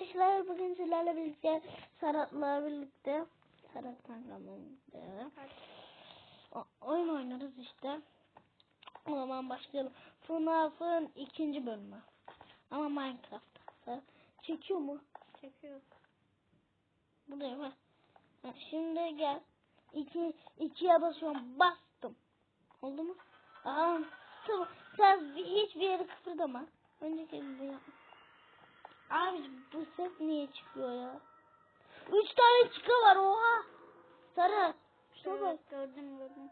arkadaşlar bugün sizlerle birlikte Serhat'la birlikte Serhat kankamızda oyun oynarız işte. O zaman başlayalım. FNAF'ın ikinci bölümü. Ama Minecraft'ta. Çekiyor mu? Çekiyor. Buradayım ha. Ha, Şimdi gel. İki, ikiye basıyorum. Bastım. Oldu mu? Aa, tamam. Sen bir- hiçbir yere kıpırdama. Önceki gibi yapma. Abi bu ses niye çıkıyor ya? Üç tane çıka var oha. Sarı. Şuna bak. Evet, gördüm gördüm.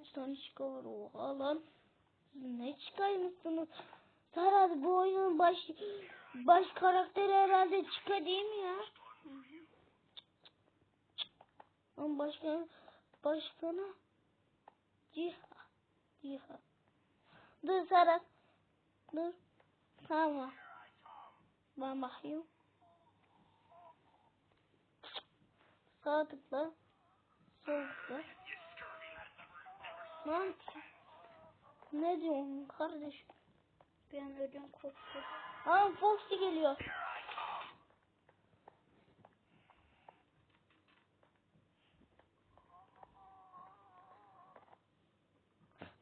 Üç tane çıka var oha lan. Siz ne çıkaymışsınız? Sarı bu oyunun baş baş karakteri herhalde çıka değil mi ya? Ama başka başkanı Ciha. Ciha. Dur Serhat. Dur. Tamam. Ben bakayım. Sağ tıkla. Sol tıkla. Lan. Ne diyorsun kardeşim? An ödüm koptu. Aa Foxy geliyor.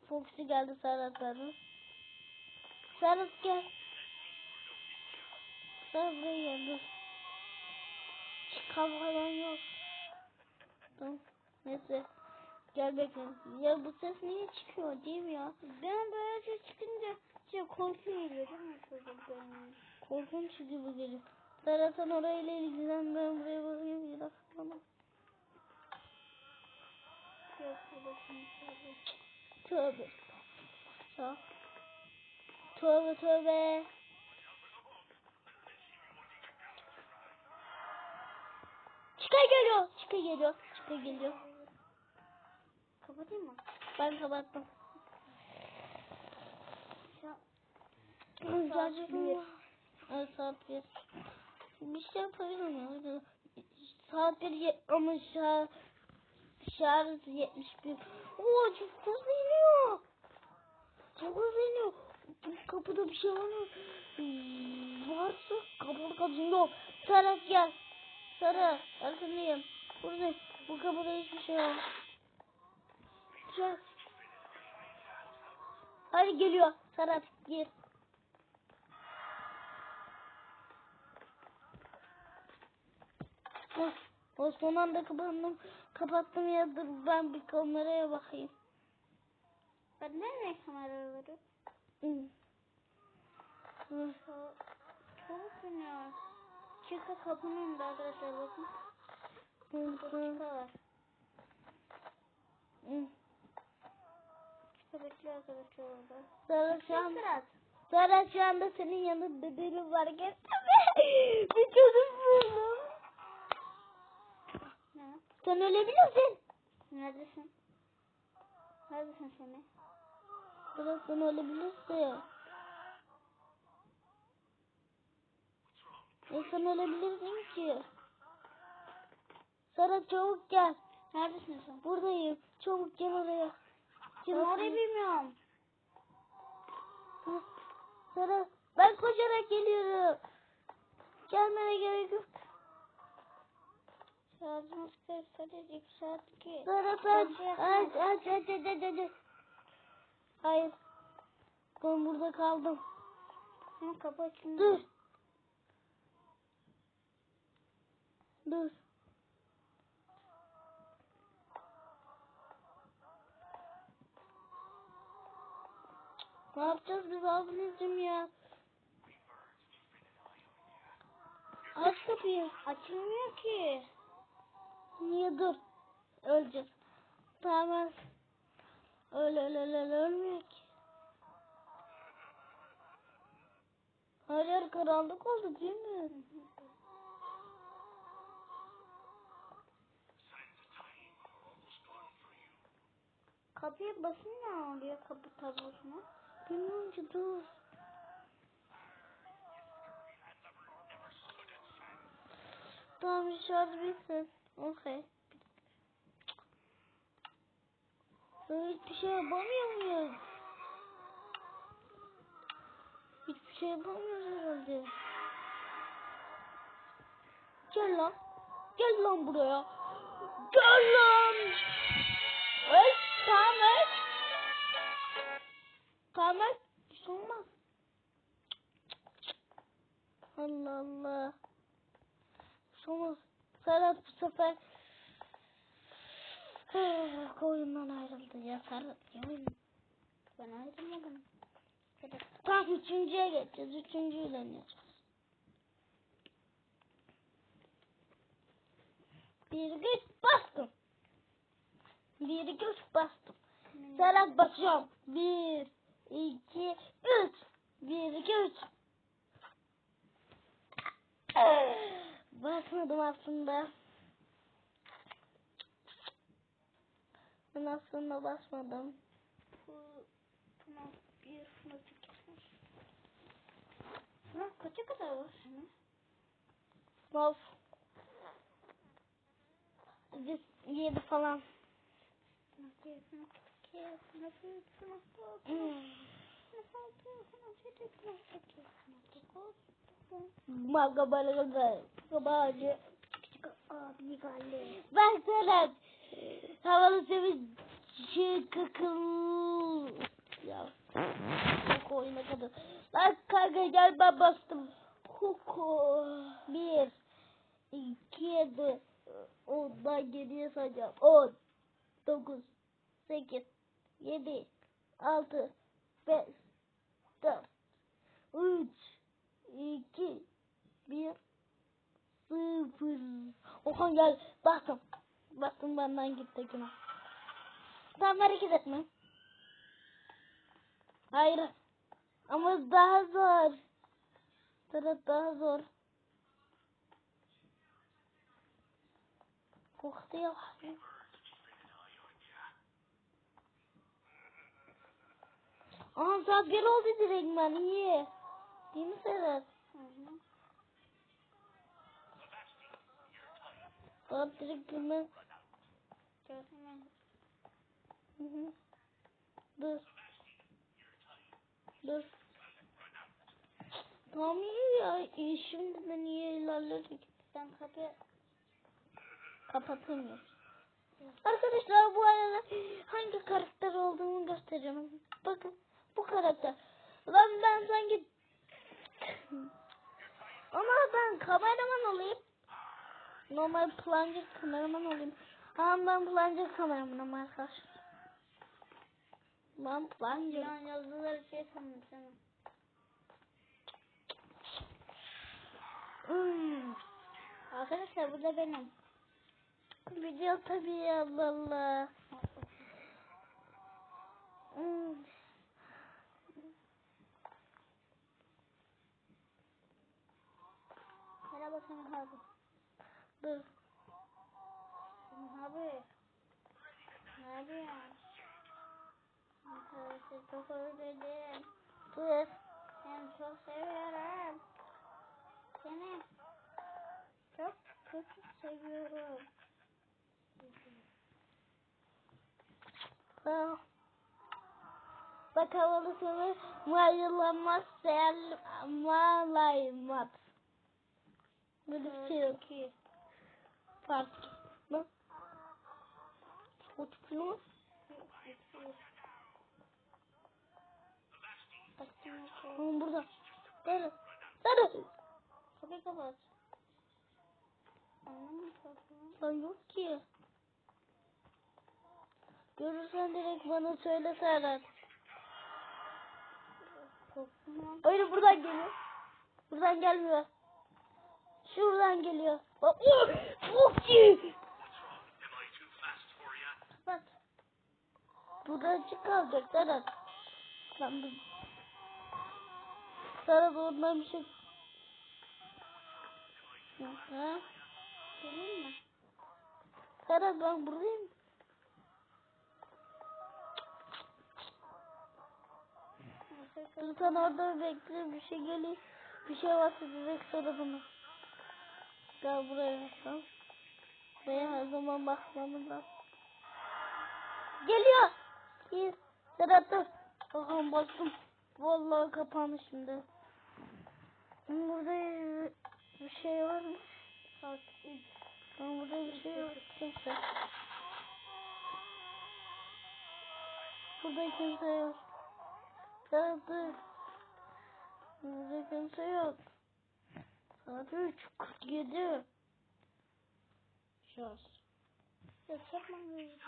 Foxy geldi Serhat'ların. Serhat gel. Buraya gel dur. Çıkar falan yok. Tamam. Neyse. Gel bekle. Ya bu ses niye çıkıyor değil mi ya? Ben böyle ses çıkınca şey korku geliyor değil mi çocukların? Korkunç gibi geliyor. Sen orayla ilgilen ben buraya bakayım bir dakika. Söyle. Tövbe. Tövbe tövbe. Çıka geliyor. Çıka geliyor. Çıka geliyor. Kapatayım mı? Ben kapattım. Gerçekten bir. Evet saat bir. Bir şey yapabilirim ya. Saat bir ama şarj şarj 71. Oo çok hızlı iniyor. Çok hızlı iniyor. Bu kapıda bir şey var mı? Varsa kapıda kapı yok. Serhat gel. Serhat arkandayım. Burada bu kapıda hiçbir şey yok. Gel. Hadi geliyor. Serhat gir. Oh, o son anda kapandım. Kapattım ya dur ben bir kameraya bakayım. Ben nereye kameraları? Hı. Çok, çok iniyor. Çıka kapının önünde arkadaşlar bakın. Çıka var. Bekliyor arkadaşlar orada. Serhat şu an. Serhat şu anda senin yanında bebeğin var. Gelsene. bir çocuk buldum. Sen ölebilirsin. Neredesin? Neredesin seni? Serhat sen ölebilirsin. Ya sen ölebilirsin ki. Serhat çabuk gel. Neredesin sen? Buradayım. Çabuk gel oraya. Ben Çabuk orayı bilmiyorum. Serhat ben koşarak geliyorum. Gelmene gerek yok. Şarjımız 40 sadece saat ki. Serhat aç aç aç aç aç aç. Hayır. Ben burada kaldım. Senin kapı açılmıyor. Dur. Dur. Ne yapacağız biz abinizim ya? Aç kapıyı. Açılmıyor ki. Niye dur? Öleceğiz. Tamam. Öyle öyle öyle ölmüyor ki. Her yer karanlık oldu değil mi? Kapıya basın ne oluyor kapı tablosuna? Bilmiyorum ki dur. Tamam şarj bitsin. Okey. Ben hiçbir şey yapamıyor muyuz? Hiçbir şey yapamıyoruz herhalde. Gel lan. Gel lan buraya. Gel lan. Öl. Öl. Bir şey olmaz. Allah Allah. Bir şey olmaz. Serhat bu sefer oyundan ayrıldı ya Serhat. Yemin. Ben ayrılmadım. Tamam üçüncüye geçeceğiz. Üçüncüyle oynayacağız. Bir güç bastım. Bir güç bastım. Serhat basıyorum. Bir, iki, üç. Bir, iki, üç. Basmadım aslında. Ben aslında basmadım. 1, FNAF 2, FNAF. FNAF kaça kadar var senin? Biz yedi falan. Maga balaga kabacı. Abi geldi. Ben Serhat. Havalı seviş kakıl. Ya. Çok oyuna kadar. Lan kanka gel ben bastım. Kuku. Bir. iki. Ondan geriye sayacağım. On. Dokuz. Sekiz. Yedi. Altı. Beş. Dört. Üç. iki, Bir. Sıfır. Okan gel. Bastım. Bastım benden gitti günah. Tamam hareket etme. Hayır. Ama daha zor. Tarat daha zor. Koktu ya. Aa saat bir oldu direktmen iyi. Değil mi Serhat? Hı hı. Saat? Hı hı. Dur. Dur. Tamam iyi ya. İyi şimdiden iyi ilerledik. Sen kapıyı Kapatamıyorum. Arkadaşlar bu arada hangi karakter olduğumu göstereceğim. Bakın bu karakter. Lan ben sanki ama ben kameraman olayım. Normal plunger kameraman olayım. Ama ben plunger kameramanım arkadaşlar. Ben plunger. Yan yazdıları şey sandım sana. Hmm. Arkadaşlar bu da benim. Video tabii Allah Allah. Hmm. Merhaba Semih abi. Dur. Abi. Ne yapıyorsun? Arkadaşlar çok özledim. Dur. Seni çok seviyorum. Seni çok çok seviyorum. Bak havalı seni mayılamaz sel malaymat. Böyle bir şey yok. ki. Fark. Çok mu? Oğlum burada. Sarı. Sarı. Kapıyı kapat. Lan yok ki. Görürsen direkt bana söyle Serhat. Öyle buradan geliyor. Buradan gelmiyor. Şuradan geliyor. Bak. Oh, iyi. Kapat. Burada açık kalacak Serhat. Lan dur. Serhat oradan bir şey. Ha? Geleyim mi? Serhat ben buradayım. Dur sen orada bekle bir şey geliyor. Bir şey varsa direkt söyle bana. Gel buraya bakalım. Buraya her zaman bakmamız lazım. Geliyor. Serhat dur. Bakalım baktım. Vallahi kapandı şimdi. Burada bir şey var mı? Ama burada bir şey yok. Kimse. Burada kimse yok. Saat Burada kimse yok. Saat 3. 47. Şans. Ya çakmam lazım.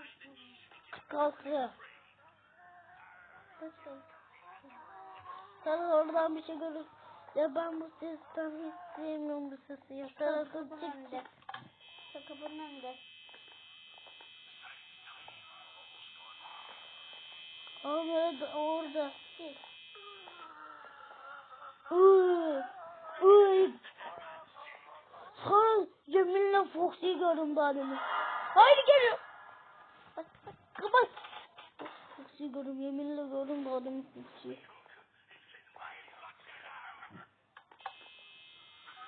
Kalktı. Kaç oldu? Sen oradan bir şey görür. Ya ben bu sesten hiç sevmiyorum bu sesi. Ya tarafı çık önünde. Şu kapının önünde. Orada, orada. Git. Uy, Sonra Cemil'le Foxy'yi gördüm daha demin. Hayır geliyor. Bak, bak, kapat. Foxy'yi gördüm, Cemil'le gördüm daha demin Foxy'yi.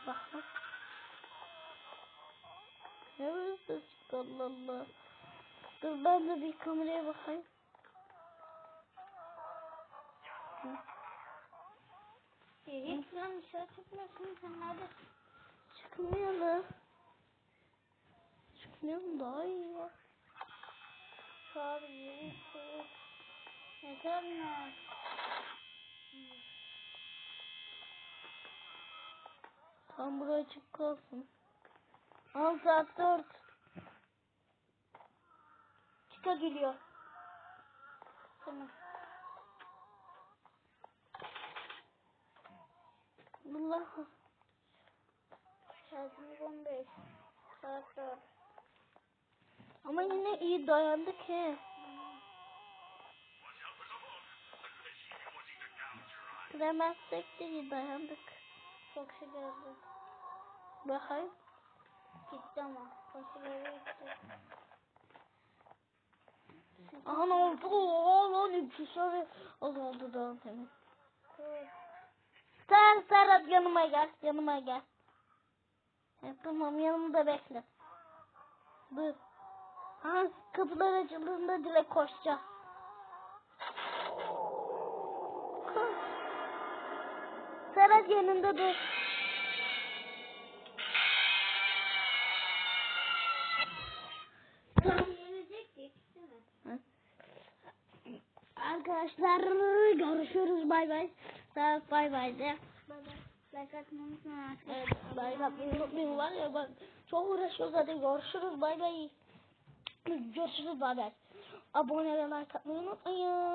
Bak bak. Ne böyle Allah Allah. Dur ben de bir kameraya bakayım. Hiç falan dışarı çıkmıyorsun sen neredesin? Çıkmayalım. Çıkmayalım daha iyi abi soğuk. Yeter mi? Tam buraya açık kalsın. Al saat dört. Çıka geliyor. Tamam. Allah. Saatimiz 15. Saat 4. Ama yine iyi dayandık he. Giremezsek de iyi dayandık. Çok şey geldi. Bakayım. Gitti ama. Fasulyeleri gitti. Aha ne oldu? Oo lan iki soru azaldı daha hemen. Sen Serhat yanıma gel. Yanıma gel. E, tamam yanımda bekle. Dur. Ha kapılar açıldığında direkt koşacağız. Koş. Serhat yanında dur. Arkadaşlar görüşürüz bay bay. Serhat bay bay de. Like unutma arkadaşlar. Evet, like atmayı var ya bak çok uğraşıyoruz hadi görüşürüz bay bay. Görüşürüz bay bay. Abone ve like unutmayın.